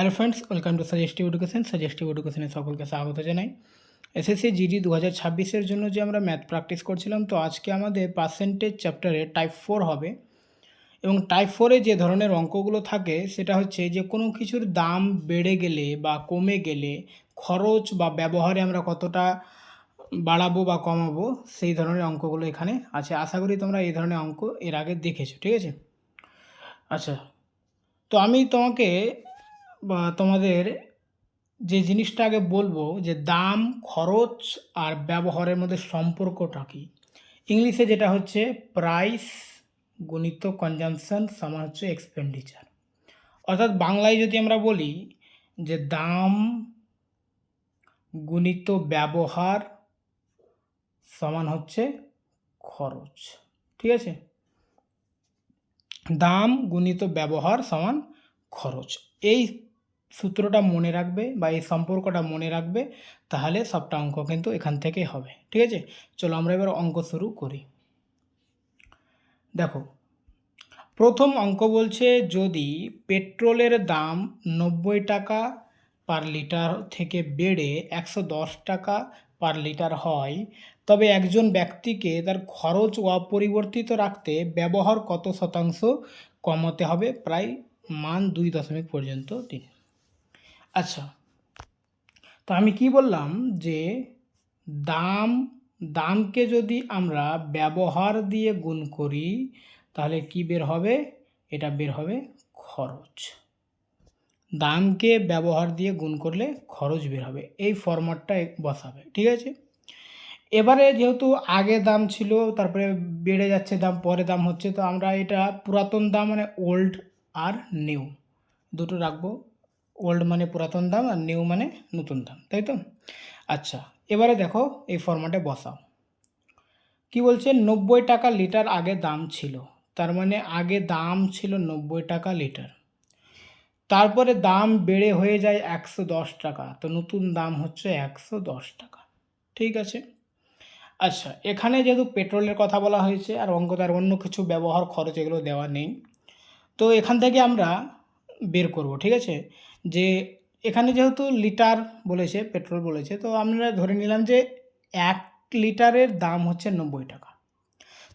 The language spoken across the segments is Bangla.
Hello friends welcome to suggestive education suggestive এডুকেশনে সকলকে স্বাগত জানাই। এসএসসি জিডি দু হাজার ছাব্বিশের জন্য যে আমরা ম্যাথ প্র্যাকটিস করছিলাম, তো আজকে আমাদের পার্সেন্টেজ চ্যাপ্টারে টাইপ ফোর হবে। এবং টাইপ ফোরে যে ধরনের অঙ্কগুলো থাকে, সেটা হচ্ছে যে কোনো কিছুর দাম বেড়ে গেলে বা কমে গেলে খরচ বা ব্যবহারে আমরা কতটা বাড়াবো বা কমাবো, সেই ধরনের অঙ্কগুলো এখানে আছে। আশা করি তোমরা এই ধরনের অঙ্ক এর আগে দেখেছ, ঠিক আছে? আচ্ছা তো আমি তোমাকে বা তোমাদের যে জিনিসটা আগে বলব যে দাম, খরচ আর ব্যবহারের মধ্যে সম্পর্কটা কী? ইংলিশে যেটা হচ্ছে প্রাইস গুণিত কনজামশন সমান হচ্ছে এক্সপেন্ডিচার অর্থাৎ বাংলায় যদি আমরা বলি যে দাম গুণিত ব্যবহার সমান হচ্ছে খরচ, ঠিক আছে? দাম গুণিত ব্যবহার সমান খরচ। এই সূত্রটা মনে রাখবে বা এই সম্পর্কটা মনে রাখবে, তাহলে সবটা অঙ্ক কিন্তু এখান থেকেই হবে। ঠিক আছে? চলো আমরা এবার অঙ্ক শুরু করি। দেখো, প্রথম অঙ্ক বলছে যদি পেট্রোলের দাম নব্বই টাকা পার লিটার থেকে বেড়ে একশো দশ টাকা পার লিটার হয়, তবে একজন ব্যক্তিকে তার খরচ অপরিবর্তিত রাখতে ব্যবহার কত শতাংশ কমাতে হবে? প্রায় মান দুই দশমিক পর্যন্ত দিন। আচ্ছা। তো আমি কি বললাম যে, দাম, দামকে যদি আমরা ব্যবহার দিয়ে গুণ করি, তাহলে কি বের হবে? এটা বের হবে খরচ। দামকে ব্যবহার দিয়ে গুণ করলে খরচ বের হবে। এই ফরম্যাটটা বসাবে, ঠিক আছে? এবারে যেহেতু আগে দাম ছিল, তারপরে বেড়ে যাচ্ছে দাম, পরে দাম হচ্ছে, তো আমরা এটা পুরাতন দাম মানে ওল্ড আর নিউ দুটো রাখব। ওল্ড মানে পুরাতন দাম আর নিউ মানে নতুন দাম, তাই তো? আচ্ছা এবারে দেখো এই ফর্মাটে বসাও। কি বলছে? নব্বই টাকা লিটার আগে দাম ছিল, তার মানে আগে দাম ছিল নব্বই টাকা লিটার তারপরে দাম বেড়ে হয়ে যায় একশো দশ টাকা, তো নতুন দাম হচ্ছে একশো দশ টাকা, ঠিক আছে? আচ্ছা এখানে যেহেতু পেট্রোলের কথা বলা হয়েছে আর অঙ্কতার অন্য কিছু ব্যবহার খরচ এগুলো দেওয়া নেই, তো এখান থেকে আমরা বের করব, ঠিক আছে? যে এখানে যেহেতু লিটার বলেছে, পেট্রোল বলেছে, তো আমরা ধরে নিলাম যে এক লিটারের দাম হচ্ছে নব্বই টাকা।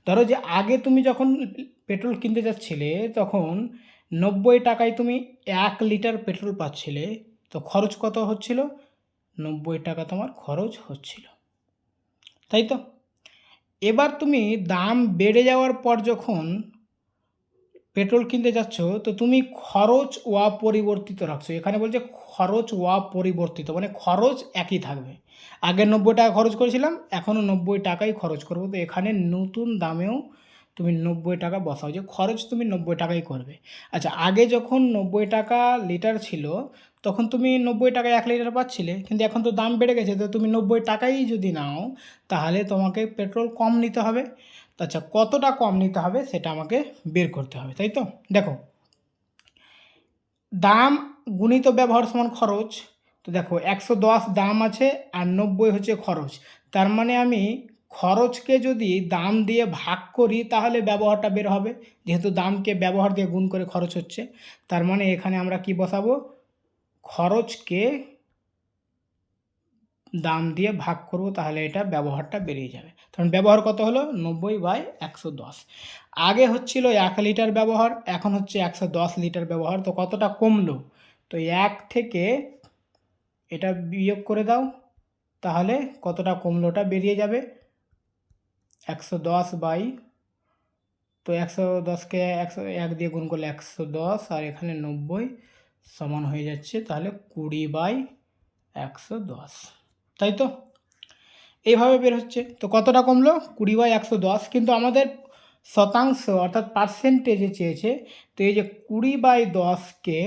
ধরো যে আগে তুমি যখন পেট্রোল কিনতে যাচ্ছিলে, তখন নব্বই টাকায় তুমি এক লিটার পেট্রোল পাচ্ছিলে, তো খরচ কত হচ্ছিল? নব্বই টাকা তোমার খরচ হচ্ছিল। তাই তো? এবার তুমি দাম বেড়ে যাওয়ার পর যখন পেট্রোল কিনতে যাচ্ছ, তো তুমি খরচ ওয়া পরিবর্তিত রাখছো। এখানে বলছে খরচ ওয়া পরিবর্তিত মানে খরচ একই থাকবে। আগে নব্বই টাকা খরচ করেছিলাম, এখনও নব্বই টাকাই খরচ করব। তো এখানে নতুন দামেও তুমি নব্বই টাকা বসাও, যে খরচ তুমি নব্বই টাকাই করবে। আচ্ছা আগে যখন নব্বই টাকা লিটার ছিল, তখন তুমি নব্বই টাকায় এক লিটার পাচ্ছিলে, কিন্তু এখন তো দাম বেড়ে গেছে, তো তুমি নব্বই টাকাই যদি নাও, তাহলে তোমাকে পেট্রোল কম নিতে হবে। আচ্ছা কতটা কম নিতে হবে সেটা আমাকে বের করতে হবে, তাই তো? দেখো, দাম গুণিত ব্যবহার সমান খরচ, তো দেখো, একশো দশ দাম আছে আর নব্বই হচ্ছে খরচ। তার মানে আমি খরচকে যদি দাম দিয়ে ভাগ করি, তাহলে ব্যবহারটা বের হবে, যেহেতু দামকে ব্যবহার দিয়ে গুণ করে খরচ হচ্ছে। তার মানে এখানে আমরা কি বসাবো? খরচকে দাম দিয়ে ভাগ করব, তাহলে এটা ব্যবহারটা বেরিয়ে যাবে। কারণ ব্যবহার কত হলো? নব্বই বাই একশো দশ। আগে হচ্ছিল এক লিটার ব্যবহার, এখন হচ্ছে একশো দশ লিটার ব্যবহার, তো কতটা কমলো? তো এক থেকে এটা বিয়োগ করে দাও, তাহলে কতটা কমলোটা বেরিয়ে যাবে? একশো দশ বাই, তো একশো দশকে একশো এক দিয়ে গুণ করলে একশো দশ, আর এখানে নব্বই সমান হয়ে যাচ্ছে, তাহলে কুড়ি বাই একশো দশ। তাই তো? এইভাবে বের হচ্ছে। তো কতটা কমলো? কুড়ি বাই একশো দশ। কিন্তু আমাদের শতাংশ অর্থাৎ পার্সেন্টেজে চেয়েছে, তো এই যে কুড়ি বাই দশকে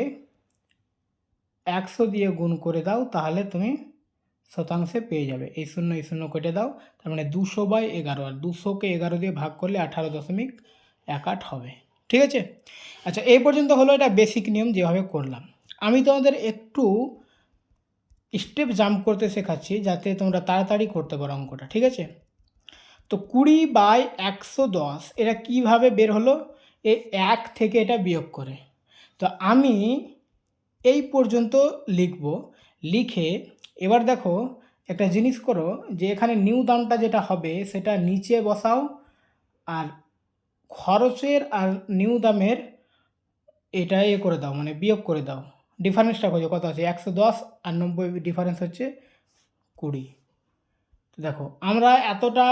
একশো দিয়ে গুণ করে দাও, তাহলে তুমি শতাংশে পেয়ে যাবে। এই শূন্য এই শূন্য কেটে দাও। তার মানে দুশো বাই এগারো। আর দুশোকে এগারো দিয়ে ভাগ করলে আঠারো দশমিক এক আট হবে। ঠিক আছে? আচ্ছা এই পর্যন্ত হলো এটা বেসিক নিয়ম যেভাবে করলাম। আমি তোমাদের একটু স্টেপ জাম্প করতে শেখাচ্ছি যাতে তোমরা তাড়াতাড়ি করতে পারো অঙ্কটা, ঠিক আছে? তো কুড়ি বাই একশো দশ, এটা কীভাবে বের হলো? এই এক থেকে এটা বিয়োগ করে। তো আমি এই পর্যন্ত লিখব, লিখে এবার দেখো একটা জিনিস করো যে এখানে নিউ দামটা যেটা হবে সেটা নিচে বসাও আর খরচের আর নিউ দামের এটা এ করে দাও মানে বিয়োগ করে দাও। ডিফারেন্সটা খোঁজো, কত আছে? একশো দশ আর নব্বই ডিফারেন্স হচ্ছে কুড়ি। দেখো, আমরা এতটা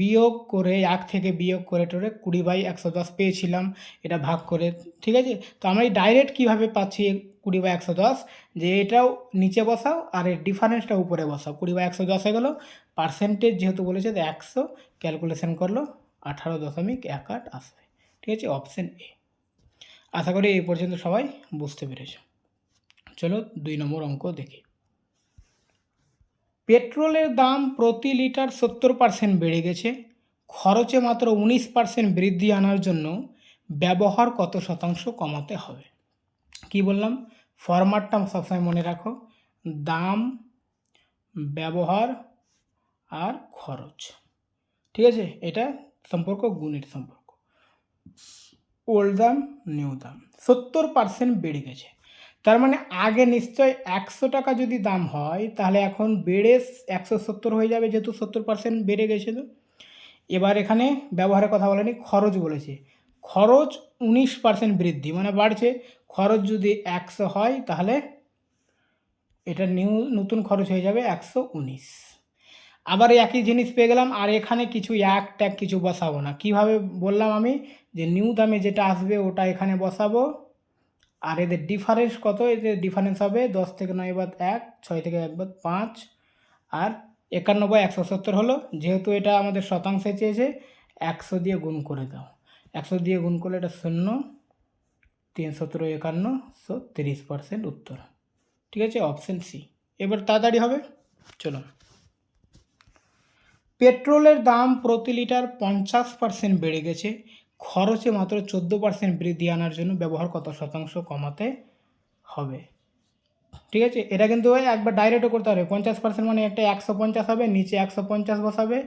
বিয়োগ করে, এক থেকে বিয়োগ করে টোরে কুড়ি বাই একশো দশ পেয়েছিলাম, এটা ভাগ করে, ঠিক আছে? তো আমরা এই ডাইরেক্ট কীভাবে পাচ্ছি কুড়ি বাই একশো দশ? যে এটাও নিচে বসাও আর এর ডিফারেন্সটা উপরে বসাও। কুড়ি বাই একশো দশ হয়ে গেলো পার্সেন্টেজ যেহেতু বলেছে, তো একশো ক্যালকুলেশন করল, আঠারো দশমিক এক আট আসবে, ঠিক আছে? অপশান এ আশা করি এই পর্যন্ত সবাই বুঝতে পেরেছ। চলো দুই নম্বর অঙ্ক দেখি। পেট্রোলের দাম প্রতি লিটার সত্তর পার্সেন্ট বেড়ে গেছে। খরচে মাত্র উনিশ পার্সেন্ট বৃদ্ধি আনার জন্য ব্যবহার কত শতাংশ কমাতে হবে? কি বললাম? ফরম্যাটটা সবসময় মনে রাখো। দাম, ব্যবহার আর খরচ। ঠিক আছে? এটা সম্পর্ক, গুণের সম্পর্ক। ওল্ড দাম, নিউ দাম। সত্তর পার্সেন্ট বেড়ে গেছে। তার মানে আগে নিশ্চয় একশো টাকা যদি দাম হয়, তাহলে এখন বেড়ে একশো সত্তর হয়ে যাবে যেহেতু সত্তর পার্সেন্ট বেড়ে গেছে তো এবার এখানে ব্যবহারের কথা বলেনি, খরচ বলেছে। খরচ উনিশ পার্সেন্ট বৃদ্ধি মানে বাড়ছে। খরচ যদি একশো হয়, তাহলে এটা নিউ, নতুন খরচ হয়ে যাবে একশো উনিশ। আবার একই জিনিস পেয়ে গেলাম, আর এখানে কিছু এক ট্যাগ কিছু বসাবো না। কীভাবে বললাম আমি যে নিউ দামে যেটা আসবে ওটা এখানে বসাবো। আর এদের ডিফারেন্স কত? এদের ডিফারেন্স হবে দশ থেকে নয় বাদ এক, ছয় থেকে এক বাদ পাঁচ, আর একান্ন বা একশো সত্তর হলো। যেহেতু এটা আমাদের শতাংশে চেয়েছে, একশো দিয়ে গুণ করে দাও। একশো দিয়ে গুণ করলে এটা শূন্য, তিন সতেরো একান্ন, সো তিরিশ পার্সেন্ট উত্তর। ঠিক আছে? অপশান সি এবার তাড়াতাড়ি হবে। চলো পেট্রোলের দাম প্রতি লিটার পঞ্চাশ পার্সেন্ট বেড়ে গেছে। খরচে মাত্র চোদ্দ পার্সেন্ট বৃদ্ধি আনার জন্য ব্যবহার কত শতাংশ কমাতে হবে? ঠিক আছে? এটা কিন্তু ওই একবার ডাইরেক্টও করতে হবে। পঞ্চাশ পার্সেন্ট মানে একটা একশো পঞ্চাশ হবে, নিচে একশো পঞ্চাশ বসাবে,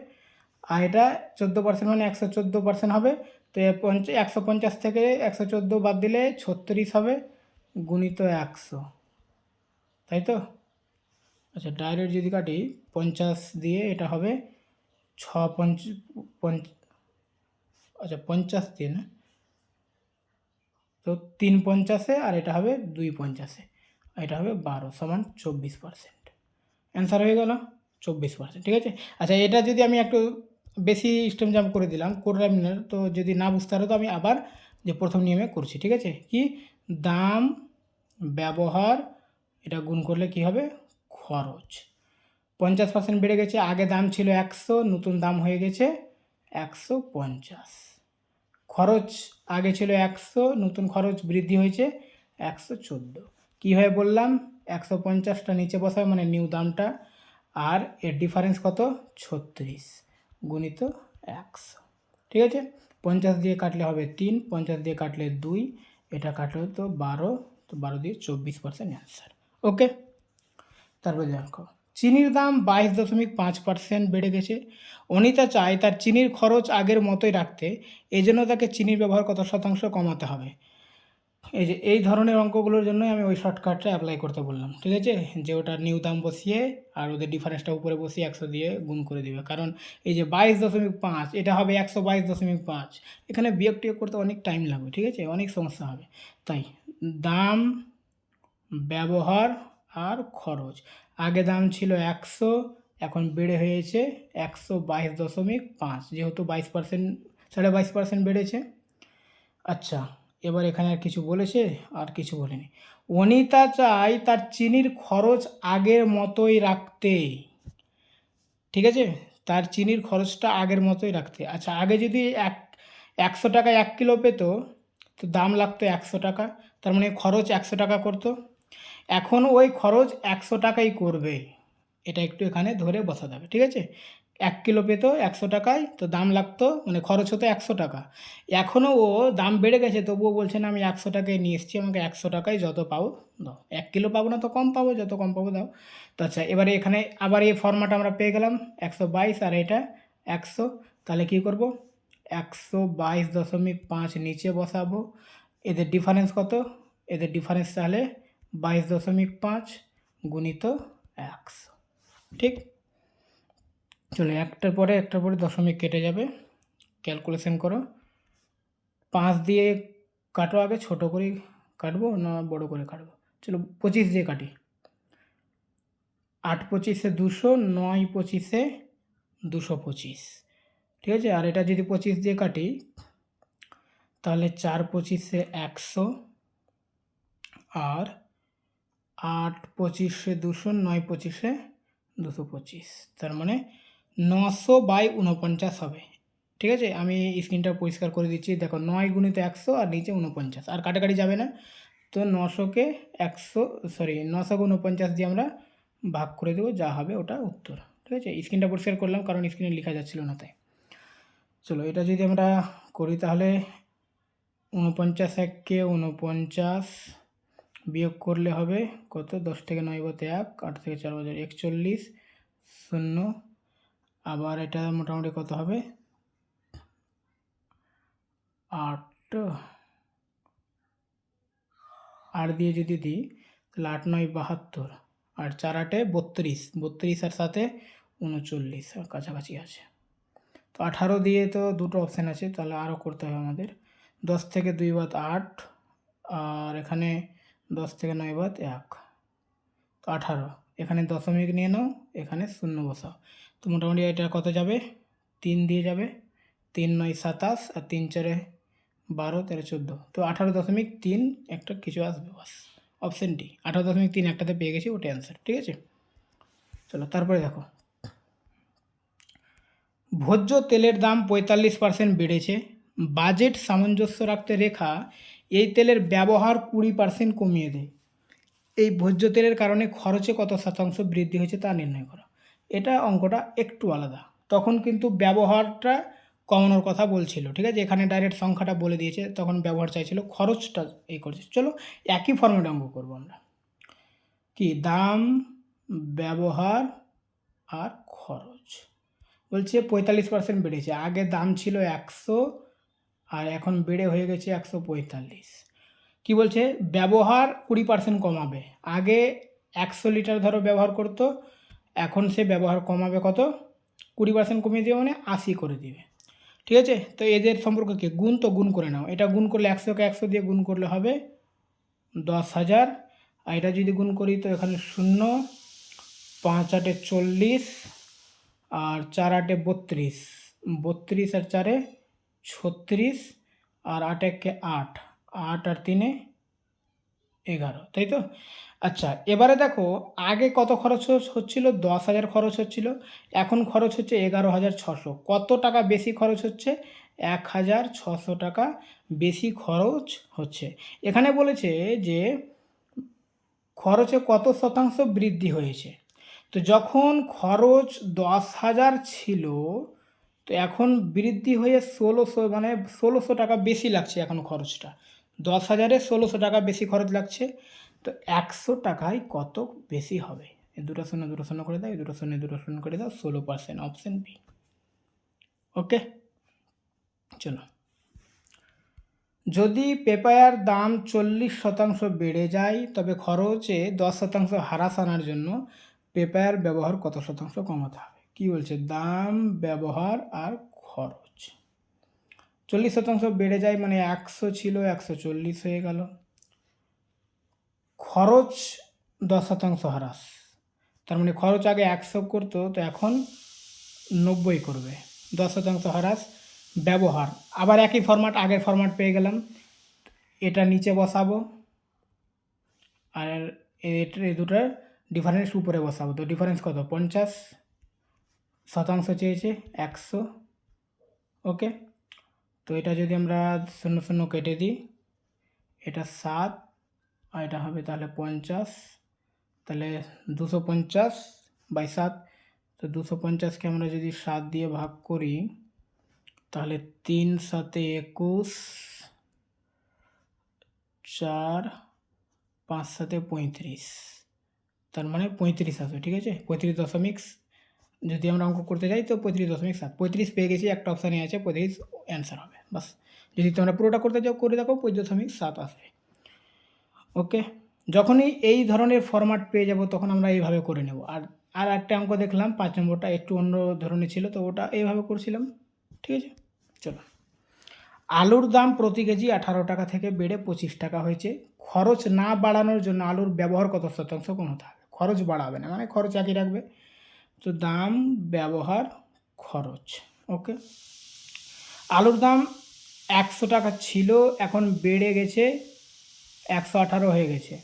আর এটা চোদ্দ পার্সেন্ট মানে একশো চোদ্দ পার্সেন্ট হবে। তো পঞ্চ একশো পঞ্চাশ থেকে একশো চোদ্দ বাদ দিলে ছত্রিশ হবে, গুণিত একশো। তাই তো? আচ্ছা ডাইরেক্ট যদি কাটি, পঞ্চাশ দিয়ে এটা হবে ছ পঞ্চ পঞ্চ আচ্ছা পঞ্চাশ দিয়ে তো তিন পঞ্চাশে আর এটা হবে দুই পঞ্চাশে। এটা হবে বারো সমান চব্বিশ পার্সেন্ট। অ্যান্সার হয়ে গেল চব্বিশ পার্সেন্ট, ঠিক আছে? আচ্ছা এটা যদি আমি একটু বেশি স্টেম জাম্প করে দিলাম করলাম না তো যদি না বুঝতে পারো, তো আমি আবার যে প্রথম নিয়মে করছি, ঠিক আছে? কি? দাম, ব্যবহার, এটা গুণ করলে কি হবে? খরচ। পঞ্চাশ পার্সেন্ট বেড়ে গেছে, আগে দাম ছিল একশো, নতুন দাম হয়ে গেছে একশো পঞ্চাশ। খরচ আগে ছিল একশো, নতুন খরচ বৃদ্ধি হয়েছে একশো চোদ্দ। কী কীভাবে বললাম? একশো পঞ্চাশটা নিচে বসাবে মানে নিউ দামটা। আর এর ডিফারেন্স কত? ছত্রিশ গুণিত একশো। ঠিক আছে? পঞ্চাশ দিয়ে কাটলে হবে তিন, পঞ্চাশ দিয়ে কাটলে দুই, এটা কাটলে তো বারো তো বারো দিয়ে চব্বিশ পার্সেন্ট অ্যান্সার ওকে তারপরে দেখো। চিনির দাম বাইশ দশমিক পাঁচ পার্সেন্ট বেড়ে গেছে। অনিতা চায় তার চিনির খরচ আগের মতোই রাখতে এই জন্য তাকে চিনির ব্যবহার কত শতাংশ কমাতে হবে। এই যে, এই ধরনের অঙ্কগুলোর জন্যই আমি ওই শর্টকাটটা অ্যাপ্লাই করতে বললাম, ঠিক আছে? যে ওটা নিউ দাম বসিয়ে আর ওদের ডিফারেন্সটা উপরে বসিয়ে একশো দিয়ে গুণ করে দিবে। কারণ এই যে বাইশ দশমিক পাঁচ, এটা হবে একশো বাইশ দশমিক পাঁচ। এখানে বিয়োগ টিয়োগ করতে অনেক টাইম লাগবে, ঠিক আছে? অনেক সমস্যা হবে। তাই, দাম, ব্যবহার আর খরচ। আগে দাম ছিল একশো, এখন বেড়ে হয়েছে একশো বাইশ দশমিক পাঁচ, যেহেতু বাইশ পার্সেন্ট, সাড়ে বাইশ পার্সেন্ট বেড়েছে। আচ্ছা এবার এখানে আর কিছু বলেছে, আর কিছু বলেনি। অনিতা চায় তার চিনির খরচ আগের মতোই রাখতে। ঠিক আছে? তার চিনির খরচটা আগের মতোই রাখতে। আচ্ছা আগে যদি এক, একশো টাকা এক কিলো পেত, তো দাম লাগতো একশো টাকা, তার মানে খরচ একশো টাকা করতো। এখন ওই খরচ একশো টাকাই করবে। এটা একটু এখানে ধরে বসাতে হবে ঠিক আছে? এক কিলো পেতো একশো টাকায়, তো দাম লাগতো মানে খরচ হতো একশো টাকা। এখনও ও দাম বেড়ে গেছে, তবুও বলছে না, আমি একশো টাকায় নিয়ে এসেছি, আমাকে একশো টাকায় যত পাবো দাও। এক কিলো পাবো না তো কম পাবো, যত কম পাবো দাও। তো আচ্ছা এবারে এখানে আবার এই ফর্মাটা আমরা পেয়ে গেলাম একশো বাইশ, আর এটা একশো। তাহলে কী করব? একশো বাইশ দশমিক পাঁচ নিচে বসাবো। এদের ডিফারেন্স কত? এদের ডিফারেন্স তাহলে বাইশ দশমিক পাঁচ গুণিত একশো ঠিক? চলো একটার পরে একটার পরে দশমিক কেটে যাবে। ক্যালকুলেশন করো। পাঁচ দিয়ে কাটো আগে, ছোট করে কাটবো না বড় করে কাটবো? চলো পঁচিশ দিয়ে কাটি। আট পঁচিশে দুশো, নয় পঁচিশে দুশো পঁচিশ। ঠিক আছে? আর এটা যদি পঁচিশ দিয়ে কাটি, তাহলে চার পঁচিশে একশো। আর আট পঁচিশে দুশো, নয় পঁচিশে দুশো পঁচিশ। তার মানে নশো বাই উনপঞ্চাশ হবে। ঠিক আছে? আমি স্ক্রিনটা পরিষ্কার করে দিচ্ছি। দেখো, নয় গুণিত একশো আর নিচে উনপঞ্চাশ আর কাটাকাটি যাবে না। তো নশোকে একশো সরি নশো উনপঞ্চাশ দিয়ে আমরা ভাগ করে দেবো। যা হবে ওটা উত্তর। ঠিক আছে? স্ক্রিনটা পরিষ্কার করলাম, কারণ স্ক্রিনে লেখা যাচ্ছিল না তাই। চলো, এটা যদি আমরা করি তাহলে উনপঞ্চাশ এককে উনপঞ্চাশ বিয়োগ করলে হবে কত? দশ থেকে নয় বাতে এক, আট থেকে চার বাজার একচল্লিশ, শূন্য। আবার এটা মোটামুটি কত হবে? আট। আট দিয়ে যদি দিই, তাহলে আট, নয়, বাহাত্তর। আর চার, আটে বত্রিশ বত্রিশ আর সাথে উনচল্লিশ কাছাকাছি আছে। তো আঠারো দিয়ে তো দুটো অপশান আছে, তাহলে আরও করতে হবে আমাদের। দশ থেকে দুই বাদ আট, আর এখানে দশ থেকে নয় বাদ এক। তো আঠারো। এখানে দশমিক নিয়ে নাও, এখানে শূন্য বসাও। তো মোটামুটি এটা কত যাবে? তিন দিয়ে যাবে। তিন নয় সাতাশ আর তিন চারে বারো, তেরো, চোদ্দ। তো আঠারো দশমিক তিন একটা কিছু আসবে, বাস। অপশান ডি আঠারো দশমিক তিন একটাতে পেয়ে গেছি, ওটাই অ্যান্সার ঠিক আছে? চলো, তারপরে দেখো। ভোজ্য তেলের দাম পঁয়তাল্লিশ পার্সেন্ট বেড়েছে। বাজেট সামঞ্জস্য রাখতে রেখা এই তেলের ব্যবহার কুড়ি পার্সেন্ট কমিয়ে দেয়। এই ভোজ্য তেলের কারণে খরচে কত শতাংশ বৃদ্ধি হয়েছে তা নির্ণয় করা। এটা অঙ্কটা একটু আলাদা। তখন কিন্তু ব্যবহারটা কমানোর কথা বলছিল, ঠিক আছে? এখানে ডাইরেক্ট সংখ্যাটা বলে দিয়েছে, তখন ব্যবহার চাইছিল, খরচটা এই করছে। চলো একই ফর্মেটে অঙ্ক করব আমরা। কি? দাম, ব্যবহার আর খরচ। বলছে পঁয়তাল্লিশ পার্সেন্ট বেড়েছে। আগে দাম ছিল একশো আর এখন বেড়ে হয়ে গেছে একশো পঁয়তাল্লিশ। কী বলছে? ব্যবহার কুড়ি পার্সেন্ট কমাবে। আগে একশো লিটার ধরো ব্যবহার করতো, এখন সে ব্যবহার কমাবে কত? কুড়ি পার্সেন্ট কমিয়ে দেবে মানে আশি করে দিবে। ঠিক আছে? তো এদের সম্পর্কে কি? গুণ তো গুণ করে নাও। এটা গুণ করলে একশোকে একশো দিয়ে গুণ করলে হবে দশ হাজার। আর এটা যদি গুণ করি তো এখানে শূন্য, পাঁচ আটে চল্লিশ, আর চার আটে বত্রিশ। বত্রিশ আর চারে ছত্রিশ আর আট একে আট আট আর তিনে এগারো, তাই তো? আচ্ছা এবারে দেখো, আগে কত খরচ হচ- হচ্ছিল? দশ হাজার খরচ হচ্ছিল। এখন খরচ হচ্ছে এগারো হাজার ছশো। কত টাকা বেশি খরচ হচ্ছে? এক হাজার ছশো টাকা বেশি খরচ হচ্ছে। এখানে বলেছে যে, খরচে কত শতাংশ বৃদ্ধি হয়েছে? তো যখন খরচ দশ হাজার ছিল তো এখন বৃদ্ধি হয়ে ষোলোশো মানে ষোলোশো টাকা বেশি লাগছে এখন খরচটা। দশ হাজারে ষোলোশো টাকা বেশি খরচ লাগছে। তো একশো টাকায় কত বেশি হবে? দুটো শূন্য দুটো শূন্য করে দাও দুটো শূন্য দুটো শূন্য করে দাও, ষোলো পার্সেন্ট অপশান বি ওকে চলো। যদি পেপায়ার দাম চল্লিশ শতাংশ বেড়ে যায়, তবে খরচে দশ শতাংশ হ্রাস আনার জন্য পেপায়ার ব্যবহার কত শতাংশ কমাতে হবে? কী বলছে? দাম, ব্যবহার আর খরচ। চল্লিশ শতাংশ বেড়ে যায় মানে একশো ছিল, একশো চল্লিশ হয়ে গেল। খরচ দশ শতাংশ হ্রাস। তার মানে খরচ আগে একশো করতো, তো এখন নব্বই করবে। দশ শতাংশ হ্রাস, ব্যবহার। আবার একই ফরম্যাট আগের ফরম্যাট পেয়ে গেলাম। এটা নিচে বসাবো। আর এই দুটার ডিফারেন্স উপরে বসাবো। তো ডিফারেন্স কত? পঞ্চাশ। শতাংশ চেয়েছে, একশো ওকে তো এটা যদি আমরা শূন্য শূন্য কেটে দিই, এটা সাত, আর এটা হবে তাহলে পঞ্চাশ, তাহলে দুশো পঞ্চাশ বাই সাত। তো দুশো পঞ্চাশকে আমরা যদি সাত দিয়ে ভাগ করি, তাহলে তিন সাতে একুশ, চার, পাঁচ সাতে পঁয়ত্রিশ, তার মানে পঁয়ত্রিশ আসবে, ঠিক আছে? পঁয়ত্রিশ দশমিক যদি আমরা অঙ্ক করতে যাই, তো পঁয়ত্রিশ দশমিক সাত। পঁয়ত্রিশ পেয়ে গেছি, একটা অপশানে আছে, পঁয়ত্রিশ অ্যান্সার হবে, বাস। যদি তোমরা পুরোটা করতে যাও, করে দেখো, পঁয়ত্রিশ দশমিক সাত আসবে। ওকে? যখনই এই ধরনের ফরম্যাট পেয়ে যাব, তখন আমরা এইভাবে করে নেব। আর আর একটা অঙ্ক দেখলাম, পাঁচ নম্বরটা একটু অন্য ধরনের ছিল, তো ওটা এইভাবে করছিলাম। ঠিক আছে? চলো। আলুর দাম প্রতি কেজি আঠারো টাকা থেকে বেড়ে পঁচিশ টাকা হয়েছে। খরচ না বাড়ানোর জন্য আলুর ব্যবহার কত শতাংশ কমাতে হবে খরচ বাড়াবে না মানে খরচ একই রাখবে। তো দাম, ব্যবহার, খরচ ওকে আলুর দাম একশো টাকা ছিল, এখন বেড়ে গেছে একশো আঠারো হয়ে গেছে।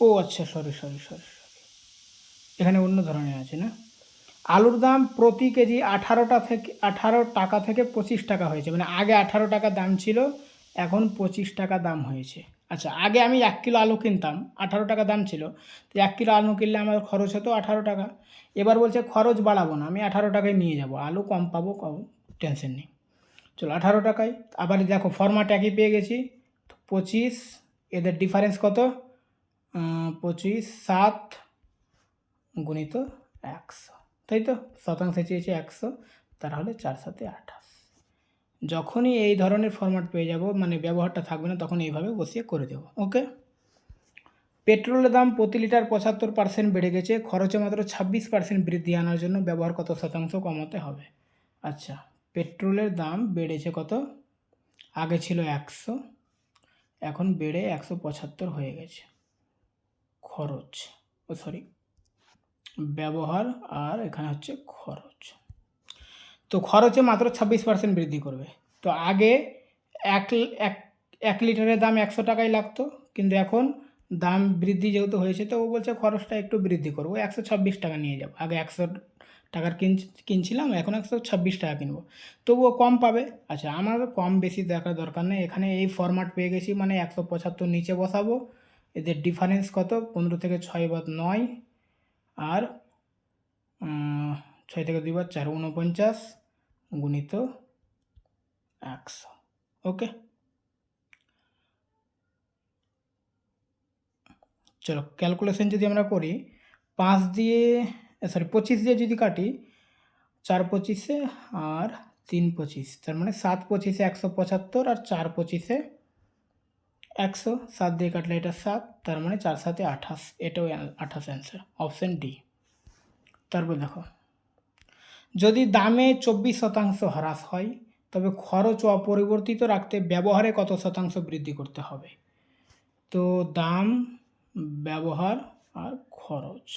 ও আচ্ছা সরি সরি সরি সরি এখানে অন্য ধরনের আছে না? আলুর দাম প্রতি কেজি আঠারোটা থেকে, আঠারো টাকা থেকে পঁচিশ টাকা হয়েছে। মানে আগে আঠারো টাকা দাম ছিল, এখন পঁচিশ টাকা দাম হয়েছে। আচ্ছা আগে আমি এক কিলো আলু কিনতাম, আঠারো টাকা দাম ছিল। তো এক কিলো আলু কিনলে আমার খরচ হতো আঠারো টাকা। এবার বলছে খরচ বাড়াবো না, আমি আঠারো টাকায় নিয়ে যাব। আলু কম পাবো, কম টেনশন নেই। চলো, আঠারো টাকায়। আবার দেখো ফরম্যাট একই পেয়ে গেছি। পঁচিশ, এদের ডিফারেন্স কত? পঁচিশ, সাত গুণিত একশো। তাই তো? শতাংশে চেয়েছে একশো তাহলে চার সাথে আঠাশ। যখনই এই ধরনের ফরম্যাট পেয়ে যাব মানে ব্যবহারটা থাকবে না তখন এইভাবে বসিয়ে করে দেবো ওকে পেট্রোলের দাম প্রতি লিটার পঁচাত্তর পার্সেন্ট বেড়ে গেছে, খরচে মাত্র ছাব্বিশ পার্সেন্ট বৃদ্ধি আনার জন্য ব্যবহার কত শতাংশ কমাতে হবে? আচ্ছা পেট্রোলের দাম বেড়েছে কত? আগে ছিল একশো, এখন বেড়ে একশো পঁচাত্তর হয়ে গেছে, খরচ, ও সরি ব্যবহার আর এখানে হচ্ছে খরচ। তো খরচে মাত্র ছাব্বিশ পার্সেন্ট বৃদ্ধি করবে। তো আগে এক এক এক লিটারের দাম একশো টাকাই লাগতো, কিন্তু এখন দাম বৃদ্ধি যেহেতু হয়েছে, তো ও বলছে খরচটা একটু বৃদ্ধি করব, একশো ছাব্বিশ টাকা নিয়ে যাব। আগে একশো টাকার কিন, কিনছিলাম, এখন একশো ছাব্বিশ টাকা কিনবো। তবুও কম পাবে। আচ্ছা আমার কম বেশি দেখার দরকার নেই। এখানে এই ফরম্যাট পেয়ে গেছি মানে একশো পঁচাত্তর নিচে বসাবো। এদের ডিফারেন্স কত? পনেরো থেকে ছয় বাদ নয়, আর ছয় থেকে দুই বার চার উনপঞ্চাশ গুণিত একশো ওকে চলো ক্যালকুলেশন যদি আমরা করি, পাঁচ দিয়ে সরি পঁচিশ দিয়ে যদি কাটি, চার পঁচিশে আর তিন পঁচিশ, তার মানে সাত পঁচিশে একশো পঁচাত্তর আর চার পঁচিশে একশো, সাত দিয়ে কাটলে এটা সাত, তার মানে চার সাথে আঠাশ, এটাও আঠাশ অ্যান্সার অপশান ডি তারপর দেখো যদি দামে চব্বিশ শতাংশ হ্রাস হয়, তবে খরচ অপরিবর্তিত রাখতে ব্যবহারে কত শতাংশ বৃদ্ধি করতে হবে? তো দাম, ব্যবহার আর খরচ।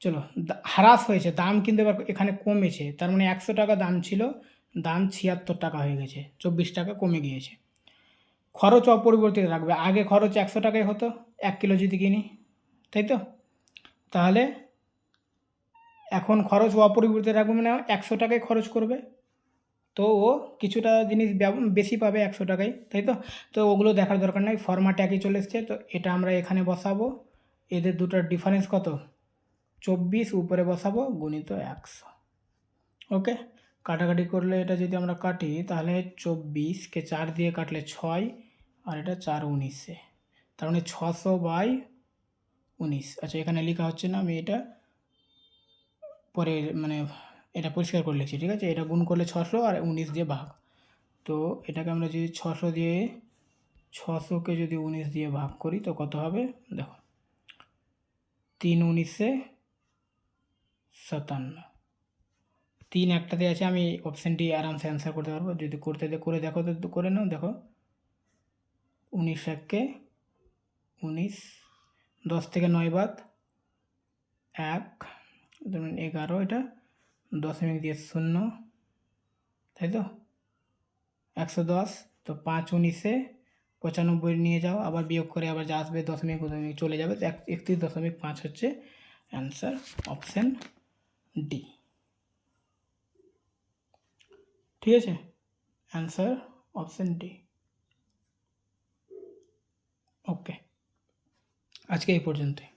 চলো হ্রাস হয়েছে, দাম কিন্তু এবার এখানে কমেছে। তার মানে একশো টাকা দাম ছিল, দাম ছিয়াত্তর টাকা হয়ে গেছে, চব্বিশ টাকা কমে গিয়েছে। খরচ অপরিবর্তিত রাখবে, আগে খরচ একশো টাকায় হতো, এক কিলো যদি কিনি, তাই তো? তাহলে এখন খরচ অপরিবর্তিত রাখবে মানে একশো টাকায় খরচ করবে। তো ও কিছুটা জিনিস বেশি পাবে একশো টাকায়, তাই তো? তো ওগুলো দেখার দরকার নেই ফরম্যাট একই চলে এসছে, তো এটা আমরা এখানে বসাবো। এদের দুটোর ডিফারেন্স কত? চব্বিশ, উপরে বসাবো, গুণিত একশো। ওকে? কাটাকাটি করলে এটা যদি আমরা কাটি, তাহলে চব্বিশকে চার দিয়ে কাটলে ছয়, আর এটা চার উনিশে। তার মানে ছশো বাই উনিশ। আচ্ছা এখানে লেখা হচ্ছে না, আমি এটা পরে মানে এটা পরিষ্কার করে লিখছি, ঠিক আছে? এটা গুণ করলে ছশো আর উনিশ দিয়ে ভাগ। তো এটাকে আমরা যদি ছশো দিয়ে ছশোকে যদি উনিশ দিয়ে ভাগ করি তো কত হবে? দেখো, তিন উনিশে সাতান্ন। তিন একটাতে আছে, আমি অপশানটি আরামসে অ্যান্সার করতে পারব। যদি করতে করে দেখো তো, করে নাও, দেখো। উনিশ এককে উনিশ, দশ থেকে নয় বাদ এক ধরুন এগারো, এটা দশমিক দিয়ে শূন্য, তাই তো? একশো দশ, তো পাঁচ উনিশে পঁচানব্বই নিয়ে যাও, আবার বিয়োগ করে আবার যা আসবে দশমিক দশমিক চলে যাবে, তো এক- একত্রিশ দশমিক পাঁচ হচ্ছে অ্যান্সার অপশান ডি। ঠিক আছে? Answer option D. ওকে। আজকে এই পর্যন্তই।